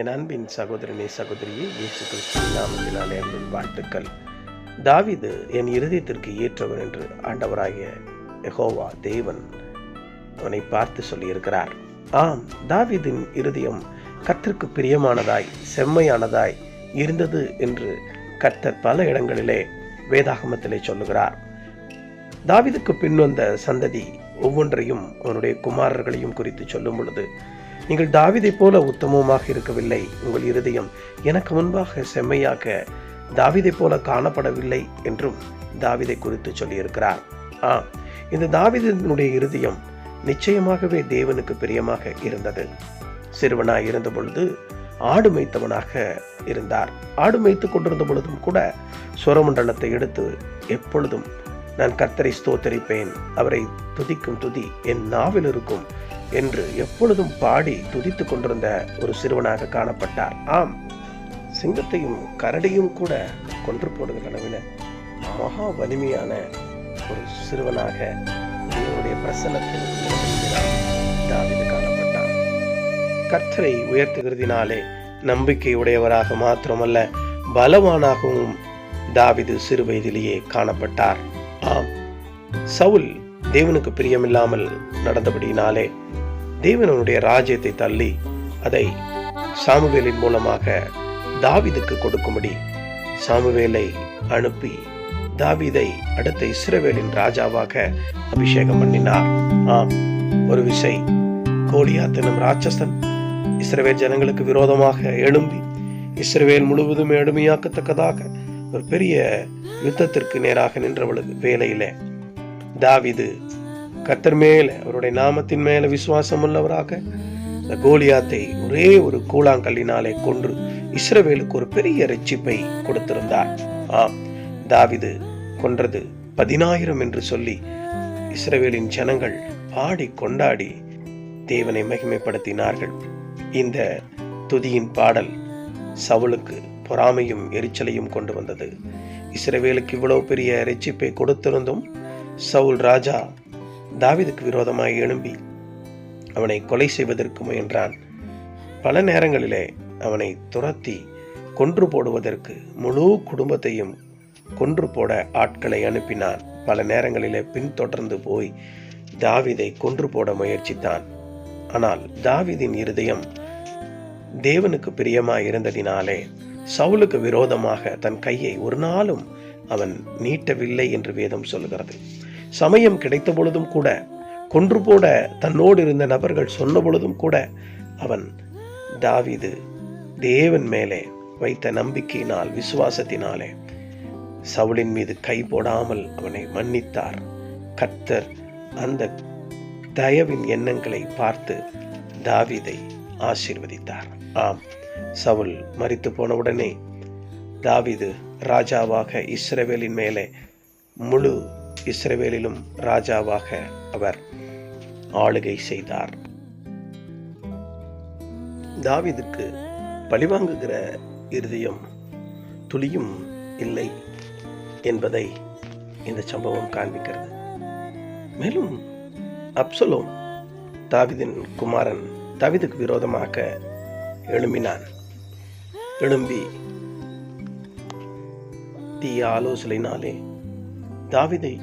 என் அன்பின் சகோதரனே சகோதரியே இயேசு கிறிஸ்துவின் நாமத்தினாலே அன்பின் வாழ்த்துக்கள். தாவிது என் இருதயத்திற்கு ஏற்றவர் என்று ஆண்டவராகிய யெகோவா தேவன் அவனை பார்த்து சொல்லியிருக்கிறார். ஆம் தாவிதின் இருதயம் கத்திற்கு பிரியமானதாய் செம்மையானதாய் இருந்தது என்று கர்த்தர் பல இடங்களிலே வேதாகமத்திலே சொல்லுகிறார். தாவிதுக்கு பின் வந்த சந்ததி ஒவ்வொன்றையும் அவனுடைய குமாரர்களையும் குறித்து சொல்லும் பொழுது நீங்கள் தாவிதை போல உத்தமமாக இருக்கவில்லை உங்கள் இருதயம் எனக்கு முன்பாக செம்மையாக தாவிதை போல காணப்படவில்லை என்றும் தாவிதை குறித்து சொல்லியிருக்கிறார். ஆ இந்த தாவிதனுடைய இருதயம் நிச்சயமாகவே தேவனுக்கு பிரியமாக இருந்தது. சிறுவனாய் இருந்த பொழுது ஆடு மேய்த்தவனாக இருந்தார். ஆடு மேய்த்து கொண்டிருந்த பொழுதும் கூட சுரமண்டலத்தை எடுத்து எப்பொழுதும் நான் கர்த்தரை ஸ்தோத்தரிப்பேன் அவரை துதிக்கும் துதி என் நாவில் இருக்கும் என்று எப்பொழுதும் பாடி துதித்துக் கொண்டிருந்த ஒரு சிறுவனாக காணப்பட்டார். ஆம் சிங்கத்தையும் கரடியும் கூட கொன்று போடுகிற அளவில் மகா வலிமையான ஒரு சிறுவனாக தேவனுடைய பிரசன்னத்தில் இருக்கிறார் காணப்பட்டார். கர்த்தரை உயர்த்துகிறதினாலே நம்பிக்கை உடையவராக மாத்திரமல்ல பலவானாகவும் தாவிது சிறு வயதிலேயே காணப்பட்டார். ஆம் சவுல் தேவனுக்கு பிரியமில்லாமல் நடந்தபடியினாலே தேவனுடைய ராஜ்யத்தை தள்ளி அதை சாமுவேலின் மூலமாக தாவிதுக்கு கொடுக்கும்படி சாமுவேலை அனுப்பி தாவிதை அடுத்த இஸ்ரவேலின் ராஜாவாக அபிஷேகம் பண்ணினார். ஆம் ஒரு விசை. கோலியாத் எனும் ராட்சசன் இஸ்ரவேல் ஜனங்களுக்கு விரோதமாக எழும்பி இஸ்ரவேல் முழுவதும் எளிமையாக்கத்தக்கதாக ஒரு பெரிய யுத்தத்திற்கு நேராக நின்ற வேலையிலே. தாவிது கத்தர் மேல அவருடைய நாமத்தின் மேல விசுவாசம் உள்ளவராக இந்த கோலியாத்தை ஒரே ஒரு கூழாங்கல்லினாலே கொன்று இஸ்ரவேலுக்கு ஒரு பெரிய ரட்சிப்பை கொடுத்திருந்தார். ஆம் தாவிது கொன்றது பதினாயிரம் என்று சொல்லி இஸ்ரவேலின் ஜனங்கள் பாடி கொண்டாடி தேவனை மகிமைப்படுத்தினார்கள். இந்த துதியின் பாடல் சவுளுக்கு பொறாமையும் எரிச்சலையும் கொண்டு வந்தது. இஸ்ரவேலுக்கு இவ்வளவு பெரிய ரட்சிப்பை கொடுத்திருந்தும் சவுல் ராஜா தாவிதுக்கு விரோதமாக எழும்பி அவனை கொலை செய்வதற்கு முயன்றான். பல நேரங்களிலே அவனை துரத்தி கொன்று போடுவதற்கு முழு குடும்பத்தையும் கொன்று போட ஆட்களை அனுப்பினான். பல நேரங்களிலே பின்தொடர்ந்து போய் தாவிதை கொன்று போட முயற்சித்தான். ஆனால் தாவிதின் இருதயம் தேவனுக்கு பிரியமாய் இருந்ததினாலே சவுலுக்கு விரோதமாக தன் கையை ஒரு நாளும் அவன் நீட்டவில்லை என்று வேதம் சொல்கிறது. சமயம் கிடைத்த பொழுதும் கூட கொன்று போட தன்னோடு இருந்த நபர்கள் சொன்ன பொழுதும் கூட அவன் தாவிது தேவன் மேலே வைத்த நம்பிக்கையினால் விசுவாசத்தினாலே சவுளின் மீது கை போடாமல் அவனை மன்னித்தார். கர்த்தர் அந்த தயவின் எண்ணங்களை பார்த்து தாவிதை ஆசீர்வதித்தார். ஆம் சவுல் மறித்து போனவுடனே தாவிது ராஜாவாக இஸ்ரவேலின் மேலே முழு இஸ்ரவேலிலும் ராஜாவாக அவர் ஆளுகை செய்தார். தாவிதுக்கு பழிவாங்குகிற இருதயம் துளியும் இல்லை என்பதை இந்த சம்பவம் காண்பிக்கிறது. மேலும் அப்சலோம் தாவிதின் குமாரன் தாவிதுக்கு விரோதமாக எழும்பினான். எழும்பி தீய ஆலோசனையினாலே தாவிதை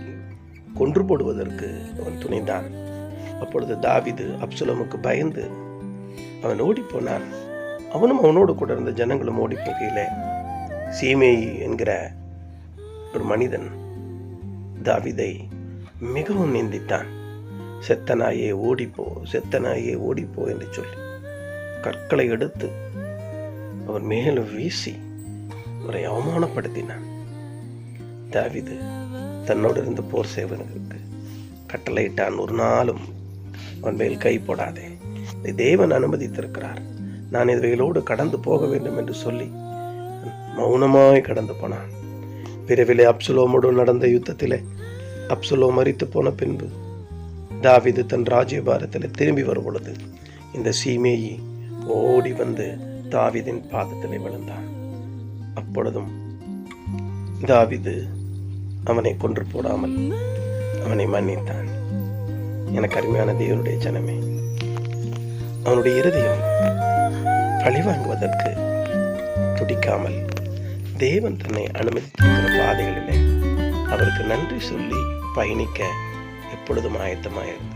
கொன்று போடுவதற்கு அவன் துணிந்தான். அப்பொழுது தாவிது அப்சுலமுக்கு பயந்து அவன் ஓடிப்போனான். அவனும் அவனோடு கூட இருந்த ஜனங்களும் ஓடி போகையில் சீமேய் என்கிற ஒரு மனிதன் தாவிதை மிகவும் நிந்தித்தான். செத்தனாயே ஓடிப்போ செத்தனாயே ஓடிப்போ என்று சொல்லி கற்களை எடுத்து அவன் மேலும் வீசி அவரை அவமானப்படுத்தினான். தாவிது தன்னோடு இருந்த போர் சேவனுக்கு கட்டளையிட்டான். ஒரு நாளும் அவன் மேல் கை போடாதே. இதை தேவன் அனுமதித்திருக்கிறார். நான் இவைகளோடு கடந்து போக வேண்டும் என்று சொல்லி மௌனமாய் கடந்து போனான். விரைவிலே அப்சுலோமோடு நடந்த யுத்தத்திலே அப்சுலோ மறித்து போன பின்பு தாவிது தன் ராஜ்யபாரத்தில் திரும்பி வரும் பொழுது இந்த சீமேயி ஓடி வந்து தாவிதின் பாதத்திலே விழுந்தான். அப்பொழுதும் தாவிது அவனை கொன்று போடாமல் அவனை மன்னித்தான். எனக்கு அருமையான தேவனுடைய ஜனமே அவனுடைய இருதயம் பழிவாங்குவதற்கு துடிக்காமல் தேவன் தன்னை அனுமதித்திருக்கிற பாதைகளிலே அவருக்கு நன்றி சொல்லி பயணிக்க எப்பொழுதும் ஆயத்தமாக இருந்தது.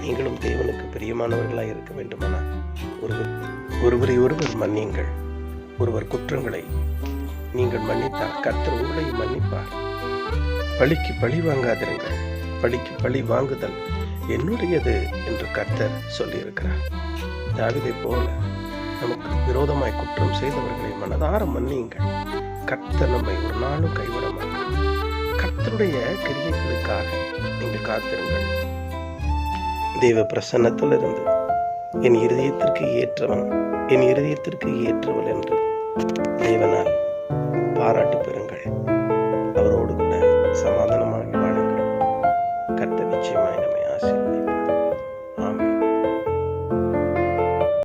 நீங்களும் தேவனுக்கு பிரியமானவர்களாக இருக்க வேண்டுமானால் ஒருவர் ஒருவரை ஒருவர் மன்னியுங்கள். ஒருவர் குற்றங்களை நீங்கள் மன்னித்தால் கர்த்தர் உங்களையும் மன்னிப்பார். பழிக்கு பழி வாங்காதிருங்கள். பழிக்கு பழி வாங்குதல் என்னுடையது என்று கர்த்தர் சொல்லியிருக்கிறார். தாவிதை போல நமக்கு விரோதமாய் குற்றம் செய்தவர்களை மனதார மன்னியுங்கள். கர்த்தர் நம்மை ஒரு நாளும் கைவிட மாட்டார். கர்த்தருடைய கிரியைகளுக்காக நீங்கள் காத்திருங்கள். தேவ பிரசன்னத்திலிருந்து என் இருதயத்திற்கு ஏற்றவன் என் இருதயத்திற்கு ஏற்றவள் என்று தேவனால் பாராட்டு